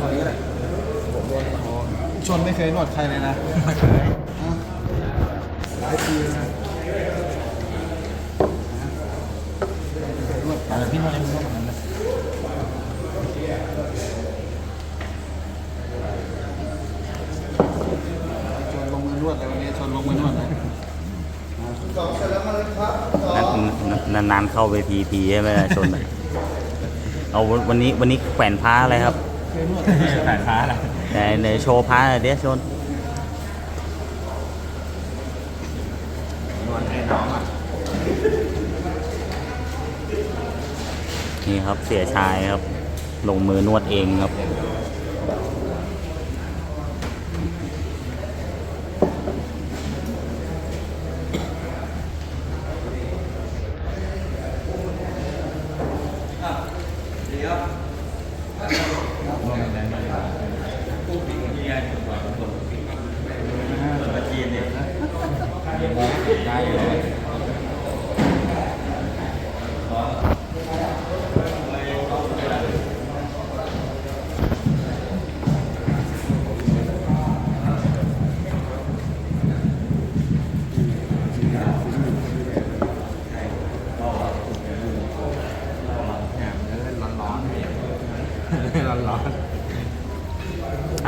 คนนี้แหละผมโดนอ๋อชนไม่เคยนวดใครเลยนะไม่เคยฮะหลายปีนะไม่เคยนวดแต่พี่นวดเองนวดเหมือนกันนะชนลงมือนวดเลยวันนี้ชนลงมือนวดเลยนานๆเข้าไปทีทีใช่ไหมล่ะชนอะเอาวันวันนี้วันนี้แขวนพ้าอะไรครับ เคยนวดแปดฟ้าอะไรแต่ในโชว์พ้าหน่อยเดี๋ยวชนนวดให้น้องอะนี่ครับเสียชายครับ ลงมือนวดเองครับ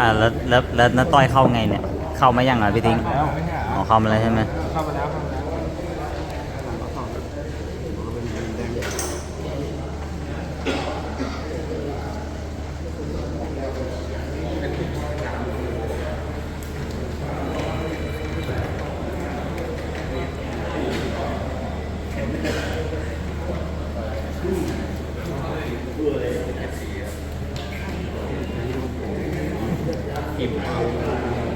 อ่าแล้วแล้วแล้วน้าต้อยเข้าไงเนี่ย เข้ามายังอะพี่ทิ้งอ๋อเข้ามาแล้วใช่ไหม เข้ามาแล้ว เข้ามาแล้ว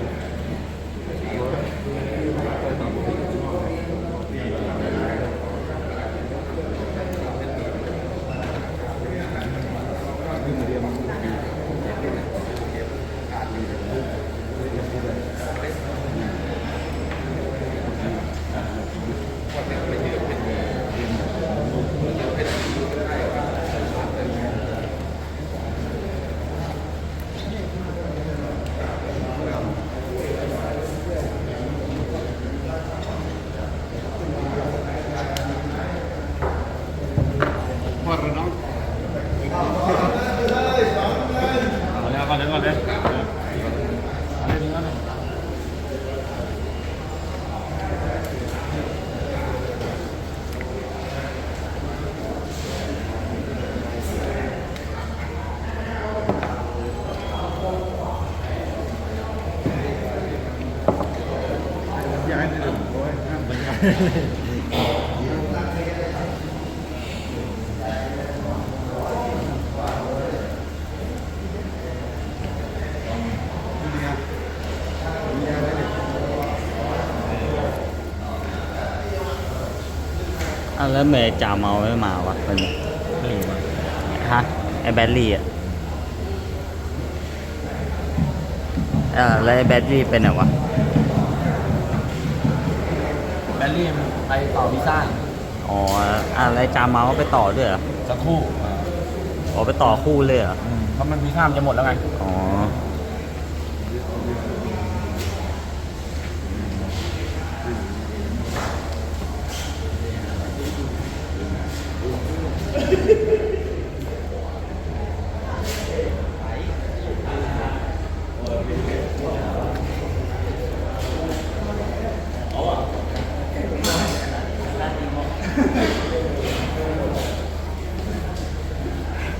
นวดเลยน้อง เอาแล้วก่อนเลยก่อนเลยเอาเลยดีก่อนเลย ย้ายไปถึงโอ้ยห้ามไปย้าย อ่าแล้วเมย์จ่าเมาไม่มาวะวันนี้ไม่รู้อะฮะไอแบตลี่อะเออแล้วไอแบตลี่เป็นไหนวะ แบลลี่มั นไปต่อวีซ่าอ๋ออ่าแล้วไอ้จ่าเมาไปต่อด้วยเหรอสักครู่อ่าอ๋อไปต่อคู่เลยเหรออืมเพราะมันวีซ่ามันจะหมดแล้วไง อ๋อ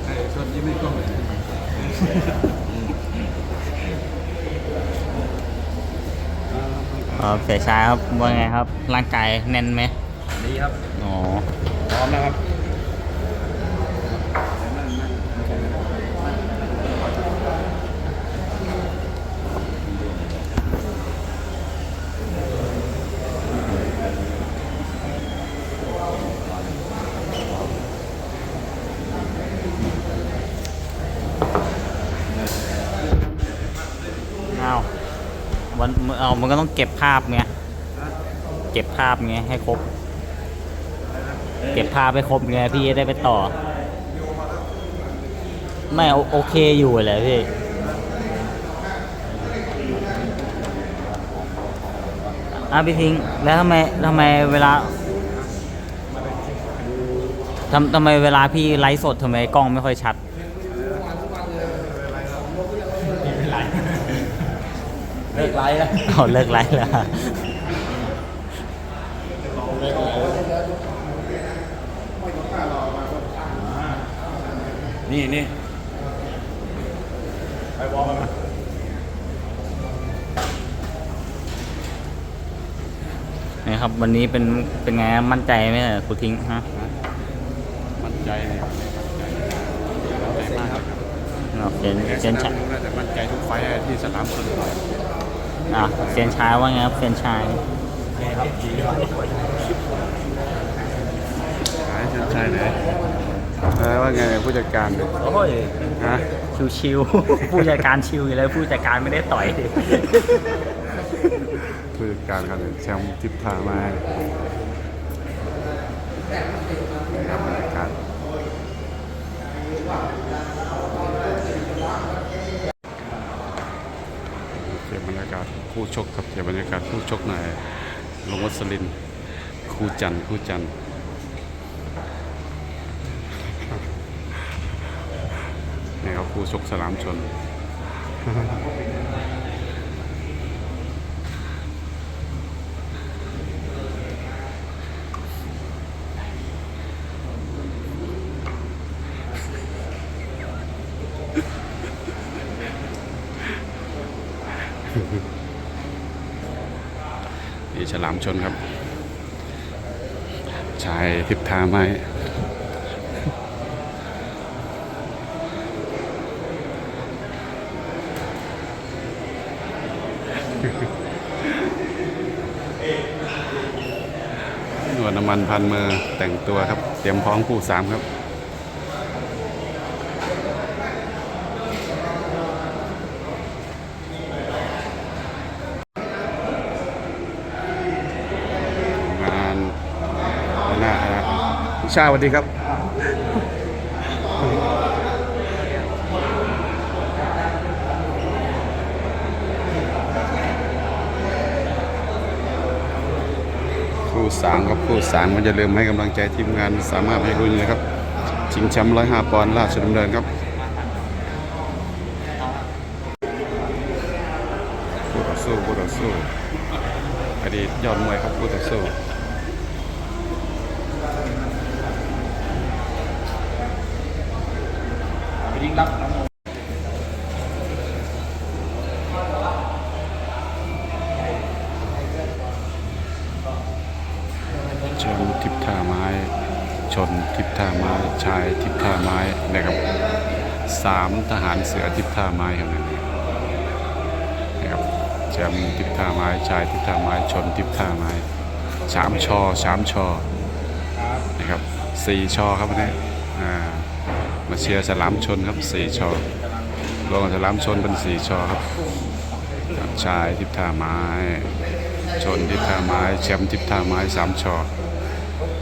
ไอ้ชนยิ้มไม่กล้องเลย อ๋อ เสียชายครับว่าไงครับ ร่างกายแน่นไหมดีครับ อ๋อ พร้อมแล้วครับ มันเอามันก็ต้องเก็บภาพไงเก็บภาพไงให้ครบ เก็บภาพให้ครบไงพี่ได้ไปต่อ ไม่โอเคอยู่แหละพี่อาพี่ทิ้งแล้วทำไมทำไมเวลาทำทำไมเวลาพี่ไลฟ์สดทำไมกล้องไม่ค่อยชัด เลิกไลฟ์แล้วเอาเลิกไลฟ์แล้วนี่นี่ไปวอลมานี่ครับ วันนี้เป็นเป็นไงมั่นใจไหมเนี่ยครูทิ้งฮะมั่นใจเลยมั่นใจมากครับเอาเซียนแต่เซียนชชายนะน่าจะมั่นใจทุกไฟท์ที่สนามคน อะเซียนชายว่าไงครับเซียนชายหายใช่เลยว่าไงผู้จัดการโอ้ยฮะชิวๆ ผู้จัดการชิวอยู่แล้วผู้จัดการไม่ได้ต่อย ผู้จัดการครับแชมป์ทิพย์ทามาให้ครับบรรยากาศเก็บบรรยากาศ คู่ชกครับเขยบบรรยากาศคู่ชกหน่อยลงวัสลินทร์คู่จันทร์คู่จันทร์นี่ครับคู่ชกสลามชน ชนครับชายทิพทาไม้หนวดน้ำมันพันมือแต่งตัวครับ เตรียมพร้อมคู่สามครับ งานหน้าคณะพี่ ชาสวัสดีครับ คู่สามครับคู่สามมันจะลืมให้กำลังใจทีมงานสามารถให้รุ่นนะครับชิงแชมป์ร้อยห้าปอนด์ราชดำเนินครับคู่ต่อสู้คู่ต่อสู้อดีตยอดมวยครับคู่ต่อสู้ ชนทิพท่าไม้ ชนทิพท่าไม้ชายทิพท่าไม้นะครับสามทหารเสือทิพท่าไม้ครับนั่นนะครับแชมป์ทิพท่าไม้ชายทิพท่าไม้ชนทิพท่าไม้สามชอสามชอนะครับสี่ชอครับวันนี้อ่า มาเชียร์ฉลามชนครับสี่ชอรวมกับฉลามชนเป็นสี่ชอครับชายทิพท่าไม้ ชนทิพท่าไม้แชมป์ทิพท่าไม้สามชอ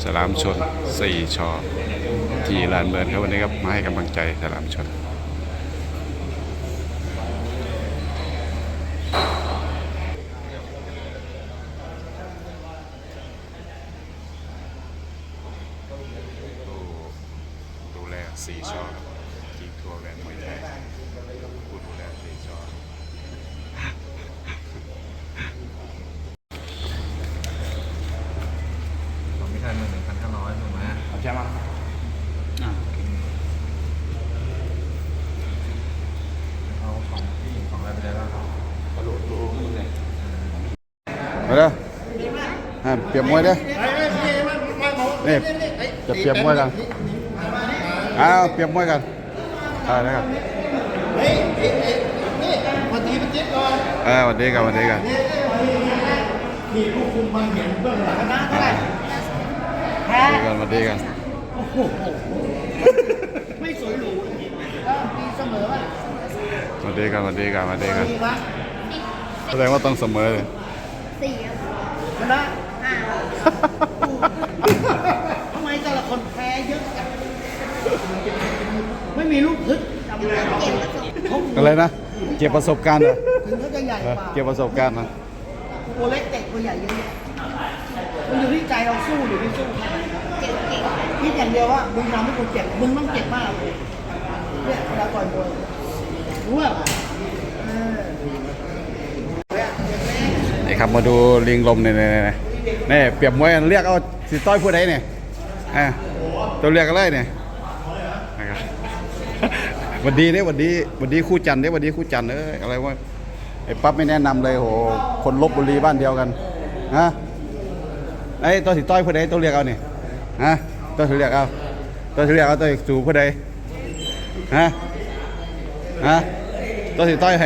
ฉลามชนสี่ชอที่ลานเบิร์นครับวันนี้ครับมาให้กำลังใจฉลามชน ดูแลสี่ชอจีทัวร์แวนมวยไทยผู้ดูแลสี่ชอ ผมไม่ทันหนึ่งพันห้าร้อยถูกไหม เอาแชมป์มา อะ เอาของพี่ของอะไรไปได้บ้าง กระโดดดูเลย มา เด้ออะเปรียบมวยเด้อนี่จะเปรียบมวยกันอ้าวเปรียบมวยกันอ่านะครับเฮ้ยนี่วันนี้เป็นจิ๊บก่อนเออวันนี้กันวันนี้กันนี่ลูกคุมมาเห็นเบื้องหลังนะได้กันวันนี้กันไม่สวยหรูมีเสมอป่ะวันนี้กันวันนี้กันวันนี้กันแสดงว่าต้องเสมอเลย สี่ชนะห้าทำไมแต่ละคนแพ้เยอะจังไม่มีลูกพึกจำเลยเก็บประสบอะไรนะ เก็บประสบการณ์เหรอถึงเขาจะใหญ่เออกว่าเก็บประสบการณ์นะคตัวเล็กเตะตัวใหญ่เยอะแยะมันอยู่ที่ใจเราสู้หรือไม่สู้เก่งเก่งคิดอย่างเดียวว่ามึงทำให้กูเจ็บมึงต้องเจ็บมากเลยเนี่ยเวลาต่อยมวยรู้ป่ะเออ นี่ครับมาดูลิงลมเนี่ยเนี่ยเนี่ยนี่เปรียบมวยกันเรียกเอาสิต้อยผู้ใดเนี่ยอ่าตัวเรียกอะไรเนี่ยวันดีเนี่ยวันดีวันดีคู่จันทร์เนี่ยวันดีคู่จันทร์เอ้ยอะไรวะไอ้ปั๊บไม่แนะนำเลยโหคนลบบุรีบ้านเดียวกันฮะไอ้ตัวสิต้อยผู้ใดตัวเรียกเอาเนี่ยฮะตัวสิเรียกเอาตัวสิเรียกเอาตัวสู่ผู้ใดฮะฮะตัวสิต้อยเห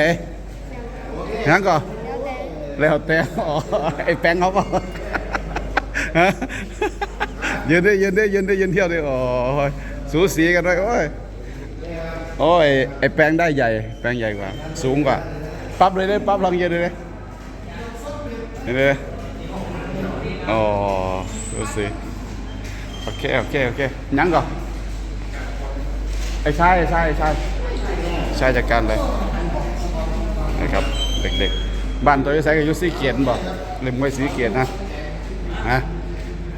ยังก่อน แล้วแต่อ๋อไอ้แป้งเขาก็ฮะยืนได้ยืนได้ยืนได้ยืนเที่ยวได้โอ้ยสูสีกันด้วยโอ้ยโอ้ยไอ้แป้งได้ใหญ่ แป้งใหญ่กว่า สูงกว่า ปั๊บเลยได้ปั๊บลองยืนเลยนี่เลยอ๋อสูสีโอเคโอเคโอเคยังก่อนไอ้ชายไอ้ชายไอ้ชายชายจัดการเลยนะครับเด็กๆ บ้านตัวอยังไงก็อยุสีเกียรติบ่เล่มมวยสีเกียรตินะฮะ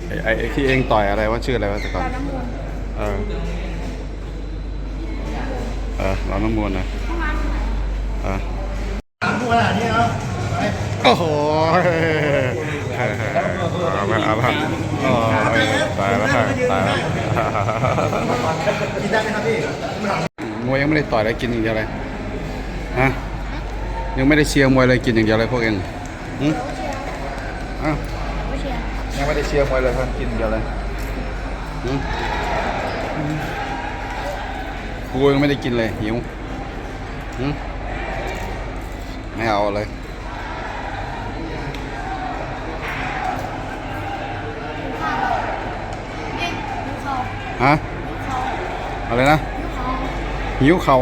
ไอ้ไอ้ไอ้ที่เองต่อยอะไรว่าชื่ออะไรวะแต่ก่อนเออเออเราน้ำมวนนะเออโอ้โหเอาละเอาละโอ้ยตายแล้วตายแล้วกินได้ไหมครับพี่มวยยังไม่ได้ต่อยเลยกินอย่างเดียวเลยฮะ ยังไม่ได้เชียร์มวยเลยกินอย่างเดียวเลยพวกเองหึอ้าวยังไม่ได้เชียร์มวยเลยครับกินอย่างเดียวเลยหึกูยังไม่ได้กินเลยหิวหึไม่เอาเลยฮะอะไรนะหิวเข่า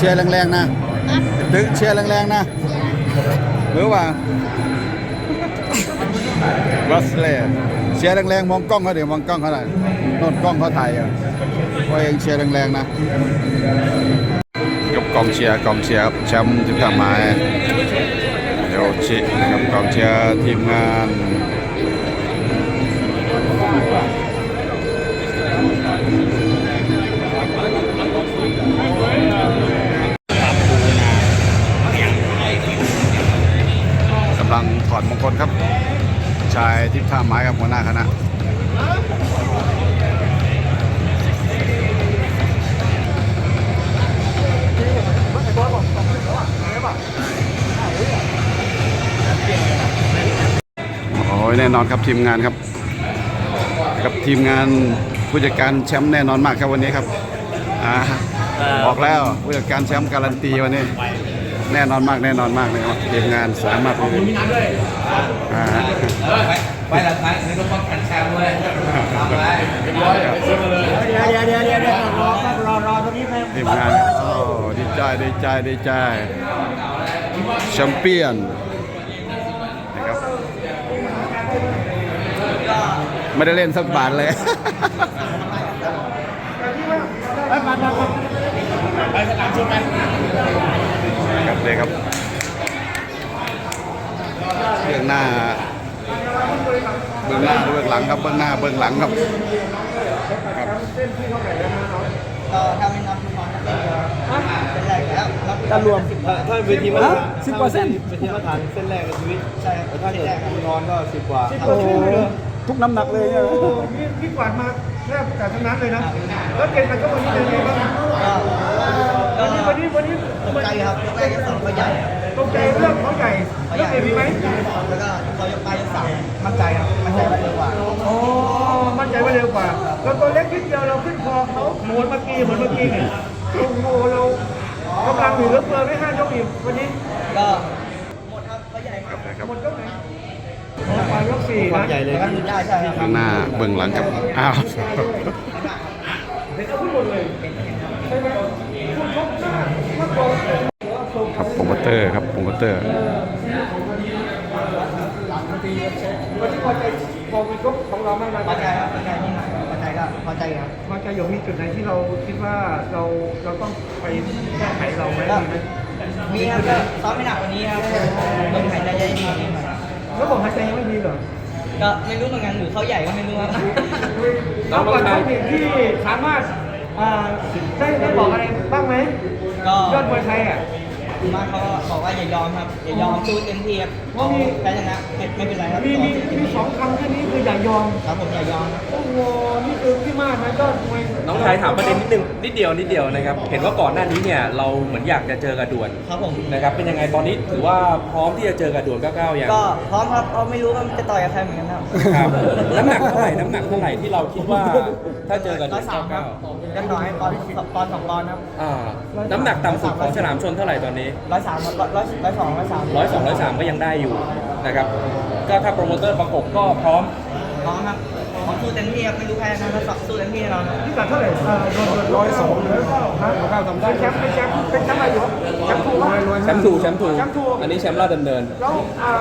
ชียร์แรงๆนะตึกเชียร์แรงๆนะหรือว่าบัสเล่เชียร์แรงๆมองกล้องเขาเดี๋ยวมองกล้องเขาหน่อยโน่นกล้องเขาถ่ายอยู่ว่าเองเชียร์แรงๆนะกับกองเชียร์กองเชียร์แชมป์ที่ผ่านมาโยชินะครับกองเชียร์ทีมงาน หัวหน้าคณะโอ้ยแน่นอนครับทีมงานครับ กับทีมงานผู้จัดการแชมป์แน่นอนมากครับวันนี้ครับอ่าบอกแล้วผู้จัดการแชมป์การันตีวันนี้ แน่นอนมากแน่นอนมากเลยครับทีมงานสามารถอ่าไปหลังท้ายนี่ก็ป้องกันแชมป์เลยทำอะไรเดี๋ยวเดี๋ยวเดี๋ยวเดี๋ยวรอครับรอรอตรงนี้ไปทีมงานโอ้ดีใจดีใจดีใจแชมเปี้ยนนะครับไม่ได้เล่นสักบาทเลยครับ เลยครับเบื้องหน้า เบื้องหน้าเบื้องหลังครับเบื้องหน้าเบื้องหลังครับครับเออถ้าไม่นับทุกคนนะเป็นไรแล้วนับถ้ารวมถ้าเวทีมาตรฐานสิบกว่าเส้นเวทีมาตรฐานเส้นแรกในชีวิตใช่ครับแต่ถ้าเกิดคุณนอนก็สิบกว่าโอ้โหทุกน้ำหนักเลยเนี่ยพี่พี่กวาดมาแทบแต่ทั้งนั้นเลยนะแล้วเกณฑ์มันก็วันนี้เป็นไงบ้าง ก็วันนี้วันนี้วันนี้ตกใจครับยกแรกยกสองก็ใหญ่ตกใจเรื่องเขาใหญ่เขาแล้วใหญ่เกณฑ์มีไหมแล้วก็เขายกไปยกสามมั่นใจครับมั่นใจว่าเร็วกว่าอ๋อมั่นใจว่าเร็วกว่าเราตัวเล็กนิดเดียวเราขึ้นคอเขาโหนเมื่อกี้เหมือนเมื่อกี้เนี่ยโอ้โหเรากำลังเหลือเฟือไม่ห้ายกอีกวันนี้ก็หมดครับเขาใหญ่มากครับหมดยกไหนออกมายกสี่ความนะใหญ่เลยแล้วก็ยืนได้ใช่ครับข้างหน้าเบื้องหลังครับอ้าวเห็นเขาพูดหมดเลยใช่ไหมพูดชกหน้าเมื่อก่อน ครับโปรโมเตอร์ครับโปรโมเตอร์พอใจครบของเราไหมมาพอใจครับพอใจนี่พอใจก็พอใจครับพอใจอยู่มีจุดไหนที่เราคิดว่าเราเราต้องไปแก้ไขเราไหมก็มีไหมมีครับก็ซ้อมไม่หนักกว่านี้ครับลมหายใจจะดีกว่านี้หน่อยแล้วบอกหายใจยังไม่ดีเหรอก็ไม่รู้เหมือนกันหรือเขาใหญ่ก็ไม่รู้ครับแล้วก่อนเขาเห็นที่สามารถอ่าได้ได้บอกอะไรบ้างไหม ก็ยอดมวยไทยอะมาเขาก็บอกว่าอย่ายอมครับ อย่ายอมสู้เต็มที่ครับเพราะมีแพ้ชนะไม่ไม่เป็นไรครับมีต่อมีสู้เต็มมีที่สองคำแค่นี้คืออย่ายอมครับผมอย่ายอมครับโอ้โหนี่คือพี่มากนะยอดมวยน้องชายถามประเด็นนิดนึงนิดเดียวนิดเดียวนะครับ เห็นว่าก่อนหน้านี้เนี่ยเราเหมือนอยากจะเจอกับด่วนครับผมนะครับเป็นยังไงตอนนี้ถือว่าพร้อมที่จะเจอกับด่วน99อย่างก็พร้อมครับเราไม่รู้ว่าจะต่อยกับใครเหมือนกันครับครับน้ำหนักเท่าไหร่น้ำหนักเท่าไหร่ที่เราคิดว่า ถ้าเจอกับด่ร้วอนยสามครับ99กันน้อยปอนด์ปอนด์สองปอนด์ครับอ่าน้ำหนักต่ำสุดของฉลามชนเท่าไหร่ตอนนี้ร้อยสามร้อยร้อยร้อยสองร้อยสามร้อยสองร้อยสามก็ยังได้อยู่นะครับก็ถ้าโปรโมเตอร์ประกบก็พร้อมพร้อมครับพร้อมสู้เต็มที่ครับไม่รู้แพ้นะถ้าสอบสู้เต็มที่แน่นอนครับที่กัดเท่าไหร่เอ่อโดนโดนร้อยสองร้อยเก้าข้าวทำได้แชมป์เป็นแชมป์เป็นแชมป์อะไรอยู่แชมป์ทูวะแชมป์ทูแชมป์ทูแชมป์ทูอันนี้แชมป์ราชดำเนินแล้วเอ่อ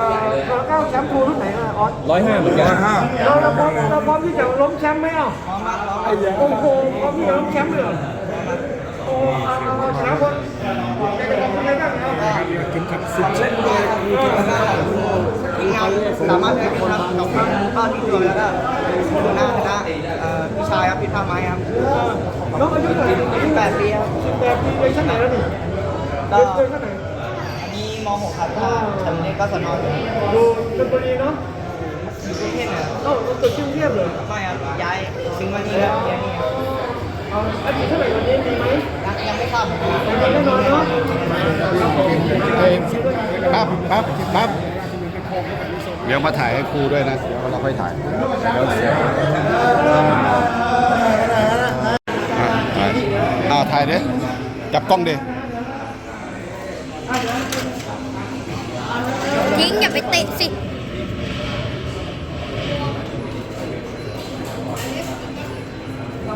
ร้อยเก้าแชมป์ทูรุ่นไหนอะออสร้อยห้าเหมือนกันเราเราพร้อมเราพร้อมที่จะล้มแชมป์ไหมอะ โอ้โหพร้อมที่จะล้มแชมป์เลยเหรอโอ้เอาเอาเอาชนะคนเป็นคนอะไรบ้างเอาทีมงานสามารถได้เป็นครับกับข้างบ้านที่ตัวแล้วก็หน้าคณะพี่ชายครับพี่ท่าไม้ครับน้องอายุเท่าไหร่อายุแปดปีครับสิบแปดปีเรียนชั้นไหนแล้วนี่เรียนชั้นไหนอันนี้ม .6 ครับถ้าชั้นเล็กก็สนอนอยู่อยู่ชลบุรีเนาะ กรุงเทพเนี่อ้าเราตึกกรุงเทพเลยไม่ครับย้ายซิงมานี่ครับย้ายนี่ครับเอาอายุเท่าไหร่วันนี้มีไหมยังยังไม่ทราบเหมือนกันยังแน่นอนเนาะครับครับครับเดี๋ยวมาถ่ายให้ครูด้วยนะ เดี๋ยวเราค่อยถ่ายเอาถ่ายดิจับกล้องดิยวเสี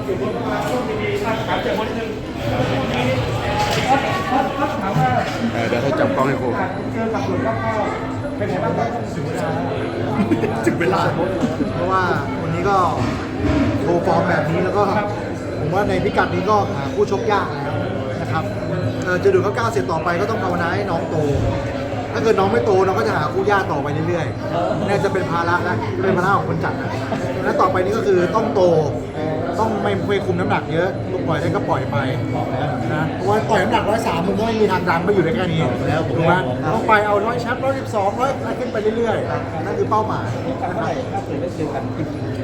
ยอะถ่ายอ่าถ่ายดิจับกล้องดิยิงอย่าไปเตะสิเออเดี๋ยวให้จับกล้องให้ครูเจอกับหลุดรอเข้าเป็นไงบ้างครับเพราะว่าวันนี้ก็โชว์ฟอร์มแบบนี้แล้วก็ผมว่าในพิกัดนี้ก็หาคู่ชกยากแล้วนะครับเอ่อจะดูเขาก้าวเสร็จต่อไปก็ต้องภาวนาให้น้องโต ถ้าเกิดน้องไม่โตน้องก็จะหาคู่ยากต่อไปเรื่อยๆน่าจะเป็นภาระนะเป็นภาระของคนจัดนะแล้วต่อไปนี้ก็คือต้องโต ต้องไม่ไม่คุมน้ำหนักเยอะปล่อยได้ก็ปล่อยไปนะเพราะว่าต่อยน้ำหนักร้อยสามมึงก็ไม่มีทางดังไม่อยู่ในแค่นี้ถูกไหมต้องไปเอาร้อยแชมป์ร้อยสิบสองร้อยอะไรขึ้นไปเรื่อยๆนั่นคือเป้าหมาย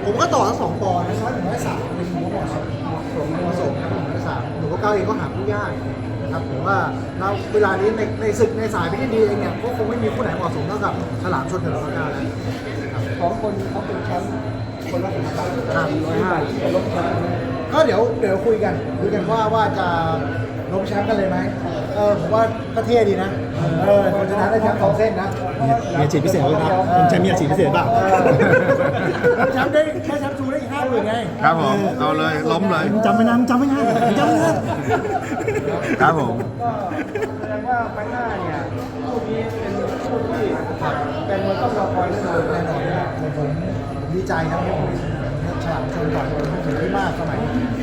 ผมก็ต่อทั้งสองปอนด์นะครับหนึ่งร้อยสามเป็นหัวเหมาะสมเหมาะสมเหมาะสมครับหนึ่งร้อยสามหนูก็เก้าเองก็หาผู้ยากนะครับผมว่าณเวลานี้ในในศึกในสายพิธีดีเองเนี่ยก็คงไม่มีผู้ไหนเหมาะสมเท่ากับฉลามชนกับร้อยเก้าแล้วสองคนเขาเป็นแชมป์ คนละสามครับร้อยห้าลบแชมป์ก็เดี๋ยวเดี๋ยวคุยกันคุยกันว่าว่าจะล้มแชมป์กันเลยไหมเออผมว่าก็เท่ดีนะเออคนชนะได้แชมป์สองเส้นนะมีอาชีพพิเศษด้วยนะผมจะมีอาชีพพิเศษเปล่าเออล้มแชมป์ได้แค่แชมป์ชูได้อีกห้าหมื่นไงครับผมเอาเลยล้มเลยจำไม่นานจำไม่นานจำไม่นานครับผมก็แสดงว่าไปหน้าเนี่ยคู่นี้เป็นคู่ที่แฟนมวยต้องรอคอยแน่นอนแน่นอนนะผมผม ดีใจนะที่ผมฉลามชนก่อนผมเห็นพี่มากสมัย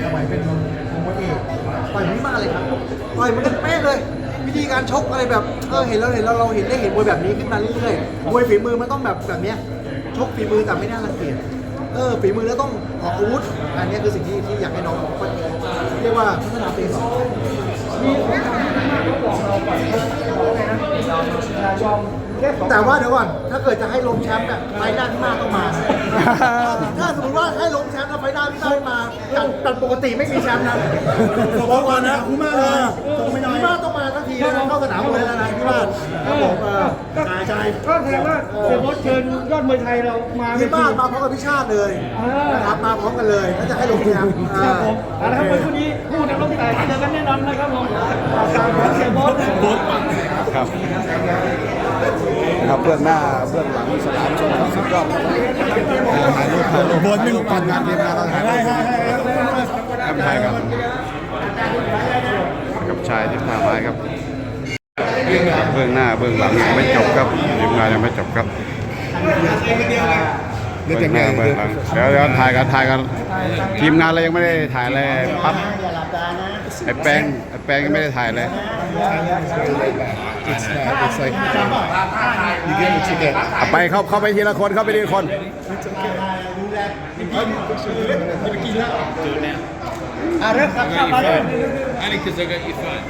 สมัยเป็นมวยเอกต่อยพี่มากเลยครับต่อยมันกันเป๊ะเลย วิธีการชกอะไรแบบเออเห็นแล้วเห็นแล้วเราเห็นได้เห็นมวยแบบนี้ขึ้นมาเรื่อยๆมวยฝีมือมันต้องแบบแบบเนี้ยชกฝีมือแต่ไม่น่ารังเกียจเออฝีมือแล้วต้องออกอาวุธ อันนี้คือสิ่งที่ที่อยากให้น้องเรียกว่าพัฒนาตัวเองต่อมีคนถามมากเขาบอกเราก่อนเขาบอกไงนะอย่ายอม แค่สองแต่ว่าเดี๋ยวก่อนถ้าเกิดจะให้ลงแชมป์อะไฟหน้าพี่มากต้องมา ถ้าสมมติว่าให้ลงแชมป์แล้วไฟหน้าพี่มากไม่มาจัดจัดปกติไม่มีแชมป์นะบอกก่อนนะพี่มากเลยพี่มากต้องมาสักทีนะเข้าสนามมวยแล้วนะพี่มากครับผมเออก็ใช่ใช่ก็แสดงว่าเสียโบดเชิญยอดมวยไทยเรามาพี่มากมาพร้อมกับพี่ชาติเลยนะครับมาพร้อมกันเลยถ้าจะให้ลงแชมป์ครับผมเอาละครับวันนี้คู่นักรบแต่เจอกันแน่นอนนะครับผมการของเสียโบดนะครับ นะครับเบื้องหน้าเบื้องหลังสนามชมทั้งสิบรอบถ่ายรูปถ่ายรูปบนไม่รู้ปันงานทีมงานเราถ่ายรูปถ่ายกับกับชายที่ผ่าไม้ครับเบื้องหน้าเบื้องหลังยังไม่จบครับทีมงานยังไม่จบครับเบื้องหน้าเบื้องหลังเดี๋ยวเดี๋ยวถ่ายกันถ่ายกันทีมงานเรายังไม่ได้ถ่ายเลยปั๊บไอ้แป้ง แปลงก็ไม่ได้ถ่ายเลย It's not. It's like you get what you get. เอาไปเข้าเขาไปทีละคนเข้าไปทีละคนเริ่มค I got you fine.